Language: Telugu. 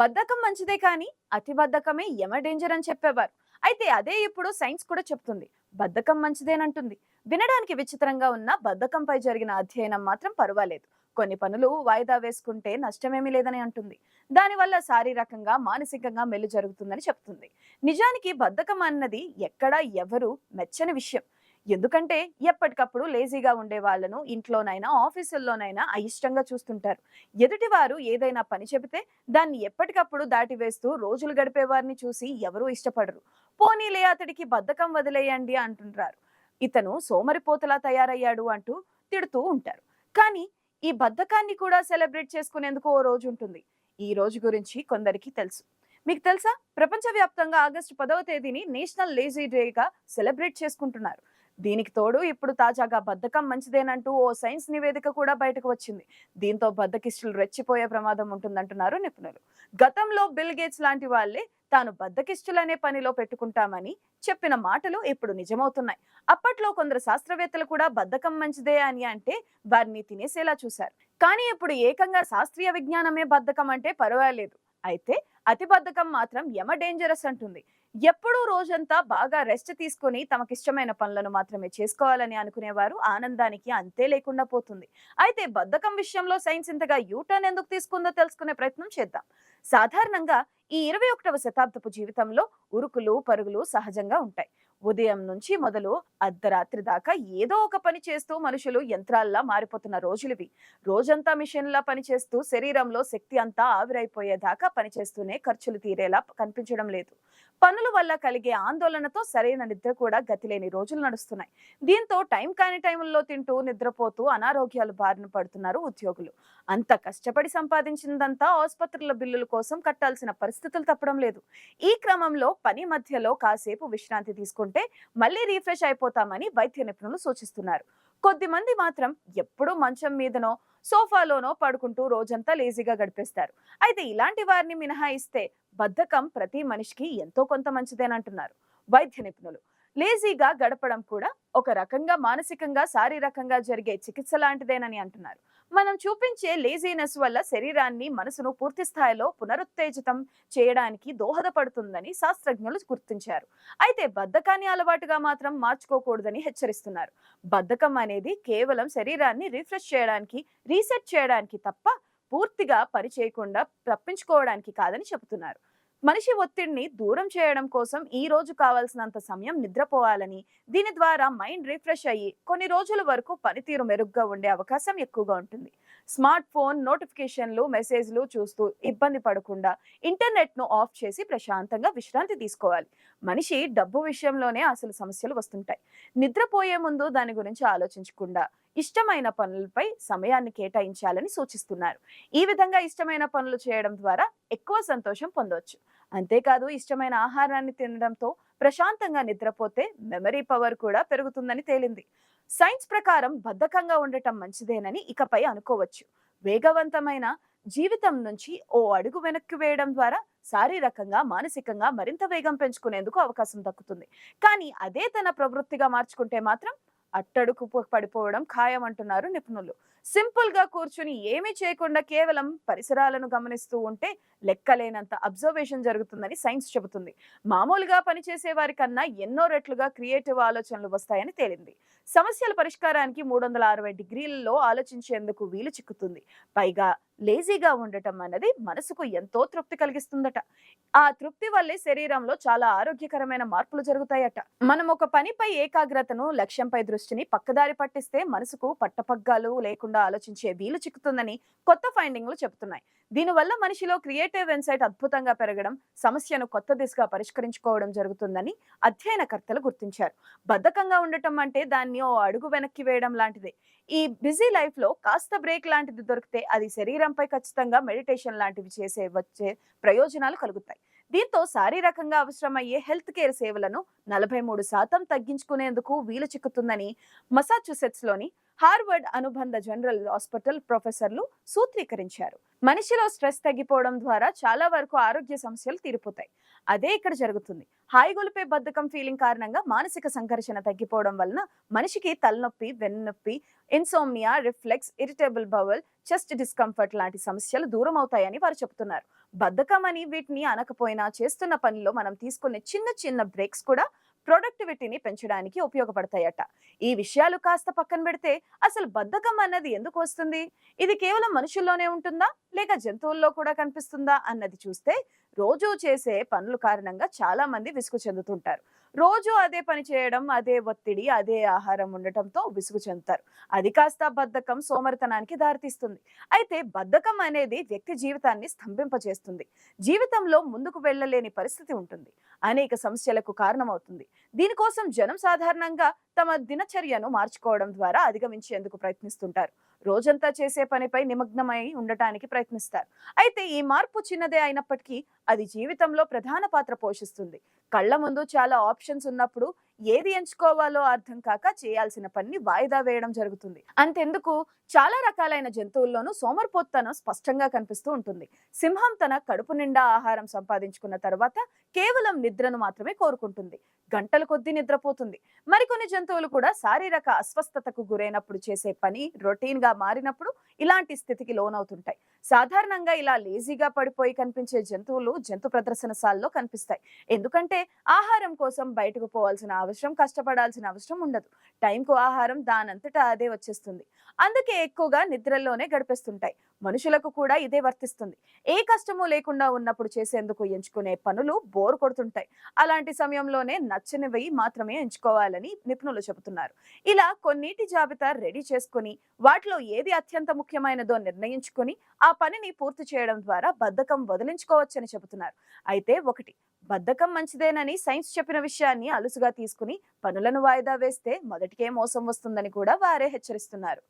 బద్ధకం మంచిదే కానీ అతి బద్ధకమే యమ డేంజర్ అని చెప్పేవారు. అయితే అదే ఇప్పుడు సైన్స్ కూడా చెప్తుంది. బద్ధకం మంచిదేనంటుంది. వినడానికి విచిత్రంగా ఉన్న బద్ధకంపై జరిగిన అధ్యయనం మాత్రం పర్వాలేదు. కొన్ని పనులు వాయిదా వేసుకుంటే నష్టమేమీ లేదని అంటుంది. దానివల్ల శారీరకంగా మానసికంగా మెల్లు జరుగుతుందని చెప్తుంది. నిజానికి బద్ధకం అన్నది ఎక్కడా ఎవరు మెచ్చని విషయం. ఎందుకంటే ఎప్పటికప్పుడు లేజీగా ఉండే వాళ్ళను ఇంట్లోనైనా ఆఫీసుల్లోనైనా అయిష్టంగా చూస్తుంటారు. ఎదుటివారు ఏదైనా పని చెబితే దాన్ని ఎప్పటికప్పుడు దాటివేస్తూ రోజులు గడిపే వారిని చూసి ఎవరూ ఇష్టపడరు. పోనీలే అతడికి బద్ధకం వదిలేయండి అంటుంటారు. ఇతను సోమరిపోతలా తయారయ్యాడు అంటూ తిడుతూ ఉంటారు. కానీ ఈ బద్ధకాన్ని కూడా సెలబ్రేట్ చేసుకునేందుకు ఓ రోజు ఉంటుంది. ఈ రోజు గురించి కొందరికి తెలుసు. మీకు తెలుసా? ప్రపంచవ్యాప్తంగా ఆగస్టు పదవ తేదీని నేషనల్ లేజీ డేగా సెలబ్రేట్ చేసుకుంటున్నారు. దీనికి తోడు ఇప్పుడు తాజాగా బద్ధకం మంచిదేనంటూ ఓ సైన్స్ నివేదిక కూడా బయటకు వచ్చింది. దీంతో బద్ధకిష్టులు రెచ్చిపోయే ప్రమాదం ఉంటుందంటున్నారు నిపుణులు. గతంలో బిల్ గేట్స్ లాంటి వాళ్ళే తాను బద్ధకిష్టులనే పనిలో పెట్టుకుంటామని చెప్పిన మాటలు ఇప్పుడు నిజమవుతున్నాయి. అప్పట్లో కొందరు శాస్త్రవేత్తలు కూడా బద్ధకం మంచిదే అని అంటే వారిని తినేసేలా చూశారు. కానీ ఇప్పుడు ఏకంగా శాస్త్రీయ విజ్ఞానమే బద్ధకం అంటే పర్వాలేదు. అయితే అతి బద్ధకం మాత్రం యమ డేంజరస్ అంటుంది. ఎప్పుడూ రోజంతా బాగా రెస్ట్ తీసుకొని తమకిష్టమైన పనులను మాత్రమే చేసుకోవాలని అనుకునేవారు. ఆనందానికి అంతే లేకుండా పోతుంది. అయితే బద్ధకం విషయంలో సైన్స్ ఇంతగా యూటర్న్ ఎందుకు తీసుకుందో తెలుసుకునే ప్రయత్నం చేద్దాం. సాధారణంగా ఈ ఇరవై ఒకటవ శతాబ్దపు జీవితంలో ఉరుకులు పరుగులు సహజంగా ఉంటాయి. ఉదయం నుంచి మొదలు అర్ధరాత్రి దాకా ఏదో ఒక పని చేస్తూ మనుషులు యంత్రాల్లా మారిపోతున్న రోజులువి. రోజంతా మిషన్లా పనిచేస్తూ శరీరంలో శక్తి అంతా ఆవిరైపోయేదాకా పనిచేస్తూనే ఖర్చులు తీరేలా కనిపించడం లేదు. పనుల వల్ల కలిగే ఆందోళనతో సరైన నిద్ర కూడా గతిలేని రోజులు నడుస్తున్నాయి. దీంతో టైం కాని టైంలో తింటూ నిద్రపోతూ అనారోగ్యాలు బారిన పడుతున్నారు ఉద్యోగులు. అంత కష్టపడి సంపాదించిందంతా ఆసుపత్రుల బిల్లుల కోసం కట్టాల్సిన పరిస్థితులు తప్పడం లేదు. ఈ క్రమంలో పని మధ్యలో కాసేపు విశ్రాంతి తీసుకుంటే మళ్ళీ రీఫ్రెష్ అయిపోతామని వైద్య నిపుణులు సూచిస్తున్నారు. కొద్దిమంది మాత్రం ఎప్పుడూ మంచం మీదనో సోఫాలోనో పడుకుంటూ రోజంతా లేజీగా గడిపేస్తారు. అయితే ఇలాంటి వారిని మినహాయిస్తే బద్ధకం ప్రతి మనిషికి ఎంతో కొంత మంచిదేనంటున్నారు. వైద్య నిపుణులు. లేజీగా గడపడం కూడా ఒక రకంగా మానసికంగా శారీరకంగా జరిగే చికిత్స లాంటిదేనని అంటున్నారు. మనం చూపించే లేజీనెస్ వల్ల శరీరాన్ని మనసును పూర్తి స్థాయిలో పునరుత్తేజితం చేయడానికి దోహదపడుతుందని శాస్త్రజ్ఞులు గుర్తించారు. అయితే బద్ధకాన్ని అలవాటుగా మాత్రం మార్చుకోకూడదని హెచ్చరిస్తున్నారు. బద్ధకం అనేది కేవలం శరీరాన్ని రిఫ్రెష్ చేయడానికి రీసెట్ చేయడానికి తప్ప పూర్తిగా పని చేయకుండా తప్పించుకోవడానికి కాదని చెబుతున్నారు. మనిషి ఒత్తిడిని దూరం చేయడం కోసం ఈ రోజు కావాల్సినంత సమయం నిద్రపోవాలని దీని ద్వారా మైండ్ రిఫ్రెష్ అయ్యి కొన్ని రోజుల వరకు పనితీరు మెరుగ్గా ఉండే అవకాశం ఎక్కువగా ఉంటుంది. స్మార్ట్ ఫోన్ నోటిఫికేషన్లు మెసేజ్లు చూస్తూ ఇబ్బంది పడకుండా ఇంటర్నెట్ను ఆఫ్ చేసి ప్రశాంతంగా విశ్రాంతి తీసుకోవాలి. మనిషి డబ్బు విషయంలోనే అసలు సమస్యలు వస్తుంటాయి. నిద్రపోయే ముందు దాని గురించి ఆలోచించకుండా ఇష్టమైన పనులపై సమయాన్ని కేటాయించాలని సూచిస్తున్నారు. ఈ విధంగా ఇష్టమైన పనులు చేయడం ద్వారా ఎక్కువ సంతోషం పొందవచ్చు అంతేకాదు ఇష్టమైన ఆహారాన్ని తినడంతో ప్రశాంతంగా నిద్రపోతే మెమరీ పవర్ కూడా పెరుగుతుందని తేలింది. సైన్స్ ప్రకారం బద్ధకంగా ఉండటం మంచిదేనని ఇకపై అనుకోవచ్చు. వేగవంతమైన జీవితం నుంచి ఓ అడుగు వెనక్కి వేయడం ద్వారా శారీరకంగా మానసికంగా మరింత వేగం పెంచుకునేందుకు అవకాశం దక్కుతుంది. కానీ అదే తన ప్రవృత్తిగా మార్చుకుంటే మాత్రం అట్టడుకు పడిపోవడం ఖాయం అంటున్నారు నిపుణులు. సింపుల్గా కూర్చుని ఏమీ చేయకుండా కేవలం పరిసరాలను గమనిస్తూ ఉంటే లెక్కలేనంత అబ్జర్వేషన్ జరుగుతుందని సైన్స్ చెబుతుంది. మామూలుగా పనిచేసే వారి కన్నా ఎన్నో రెట్లుగా క్రియేటివ్ ఆలోచనలు వస్తాయని తేలింది. సమస్యల పరిష్కారానికి మూడు వందల అరవై డిగ్రీలలో ఆలోచించేందుకు వీలు చిక్కుతుంది. పైగా లేజీగా ఉండటం అన్నది మనసుకు ఎంతో తృప్తి కలిగిస్తుందట. ఆ తృప్తి వల్లే శరీరంలో చాలా ఆరోగ్యకరమైన మార్పులు జరుగుతాయట. మనం ఒక పనిపై ఏకాగ్రతను లక్ష్యంపై దృష్టిని పక్కదారి పట్టిస్తే మనసుకు పట్టపగ్గాలు లేకుండా ఆలోచించే వీలు చిక్కుతుందని కొత్త ఫైండింగ్లు చెబుతున్నాయి. దీనివల్ల మనిషిలో క్రియేటివ్ ఇన్సైట్ అద్భుతంగా పెరగడం సమస్యను కొత్త దిశగా పరిష్కరించుకోవడం జరుగుతుందని అధ్యయనకర్తలు గుర్తించారు. బద్ధకంగా ఉండటం అంటే దాన్ని ఓ అడుగు వెనక్కి వేయడం లాంటిదే. ఈ బిజీ లైఫ్లో కాస్త బ్రేక్ లాంటిది దొరికితే అది శరీరంపై ఖచ్చితంగా మెడిటేషన్ లాంటివి చేసే వచ్చే ప్రయోజనాలు కలుగుతాయి. దీంతో శారీరకంగా అవసరమయ్యే హెల్త్ కేర్ సేవలను నలభై మూడు శాతం తగ్గించుకునేందుకు వీలు చిక్కుతుందని మసాచుసెట్స్లోని హార్వర్డ్ అనుబంధ జనరల్ హాస్పిటల్ ప్రొఫెసర్లు సూత్రీకరించారు. మనిషిలో స్ట్రెస్ తగ్గిపోవడం ద్వారా చాలా వరకు ఆరోగ్య సమస్యలు తీరిపోతాయి. అదే ఇక్కడ జరుగుతుంది. హాయిగొలిపే బద్ధకం ఫీలింగ్ కారణంగా మానసిక సంఘర్షణ తగ్గిపోవడం వలన మనిషికి తలనొప్పి వెన్నునొప్పి insomnia reflux irritable bowel chest discomfort లాంటి సమస్యలు దూరం అవుతాయని వారు చెబుతున్నారు. బద్ధకం అని వీటిని అనకపోయినా చేస్తున్న పనిలో మనం తీసుకునే చిన్న చిన్న బ్రేక్స్ కూడా ప్రొడక్టివిటీని పెంచడానికి ఉపయోగపడతాయట. ఈ విషయాలు కాస్త పక్కన పెడితే అసలు బద్ధకం అన్నది ఎందుకు వస్తుంది? ఇది కేవలం మనుషుల్లోనే ఉంటుందా? లేక జంతువుల్లో కూడా కనిపిస్తుందా? అన్నది చూస్తే రోజు చేసే పనుల కారణంగా చాలా మంది విసుగు చెందుతుంటారు. రోజు అదే పని చేయడం అదే ఒత్తిడి అదే ఆహారం ఉండటంతో విసుగు చెందుతారు. అది కాస్త బద్ధకం సోమరితనానికి దారితీస్తుంది. అయితే బద్ధకం అనేది వ్యక్తి జీవితాన్ని స్తంభింపజేస్తుంది. జీవితంలో ముందుకు వెళ్ళలేని పరిస్థితి ఉంటుంది. అనేక సమస్యలకు కారణమవుతుంది. దీనికోసం జనం సాధారణంగా తమ దినచర్యను మార్చుకోవడం ద్వారా అధిగమించేందుకు ప్రయత్నిస్తుంటారు. రోజంతా చేసే పనిపై నిమగ్నమై ఉండటానికి ప్రయత్నిస్తారు. అయితే ఈ మార్పు చిన్నదే అయినప్పటికీ అది జీవితంలో ప్రధాన పాత్ర పోషిస్తుంది. కళ్ళ ముందు చాలా ఆప్షన్స్ ఉన్నప్పుడు ఏది ఎంచుకోవాలో అర్థం కాక చేయాల్సిన పని వాయిదా వేయడం జరుగుతుంది. అంతెందుకు? చాలా రకాలైన జంతువుల్లోనూ సోమరిపోత్తనం స్పష్టంగా కనిపిస్తూ ఉంటుంది. సింహం తన కడుపు నిండా ఆహారం సంపాదించుకున్న తర్వాత కేవలం నిద్రను మాత్రమే కోరుకుంటుంది. గంటల కొద్దీ నిద్రపోతుంది. మరికొన్ని జంతువులు కూడా శారీరక అస్వస్థతకు గురైనప్పుడు చేసే పని రొటీన్గా మారినప్పుడు ఇలాంటి స్థితికి లోనవుతుంటాయి. సాధారణంగా ఇలా లేజీగా పడిపోయి కనిపించే జంతువులు జంతు ప్రదర్శనశాలలో కనిపిస్తాయి. ఎందుకంటే ఆహారం కోసం బయటకు పోవాల్సిన అవసరం కష్టపడాల్సిన అవసరం ఉండదు. టైంకు ఆహారం దానంతటా అదే వచ్చేస్తుంది. అందుకే ఎక్కువగా నిద్రల్లోనే గడిపేస్తుంటాయి. మనుషులకు కూడా ఇదే వర్తిస్తుంది. ఏ కష్టము లేకుండా ఉన్నప్పుడు చేసేందుకు ఎంచుకునే పనులు బోర్ కొడుతుంటాయి. అలాంటి సమయంలోనే నచ్చనివి మాత్రమే ఎంచుకోవాలని నిపుణులు చెబుతున్నారు. ఇలా కొన్నిటి జాబితా రెడీ చేసుకుని వాటిలో ఏది అత్యంత ముఖ్యమైనదో నిర్ణయించుకుని ఆ పనిని పూర్తి చేయడం ద్వారా బద్ధకం వదిలించుకోవచ్చని చెబుతున్నారు. అయితే ఒకటి బద్ధకం మంచిదేనని సైన్స్ చెప్పిన విషయాన్ని అలుసుగా తీసుకుని పనులను వాయిదా వేస్తే మొదటికే మోసం వస్తుందని కూడా వారే హెచ్చరిస్తున్నారు.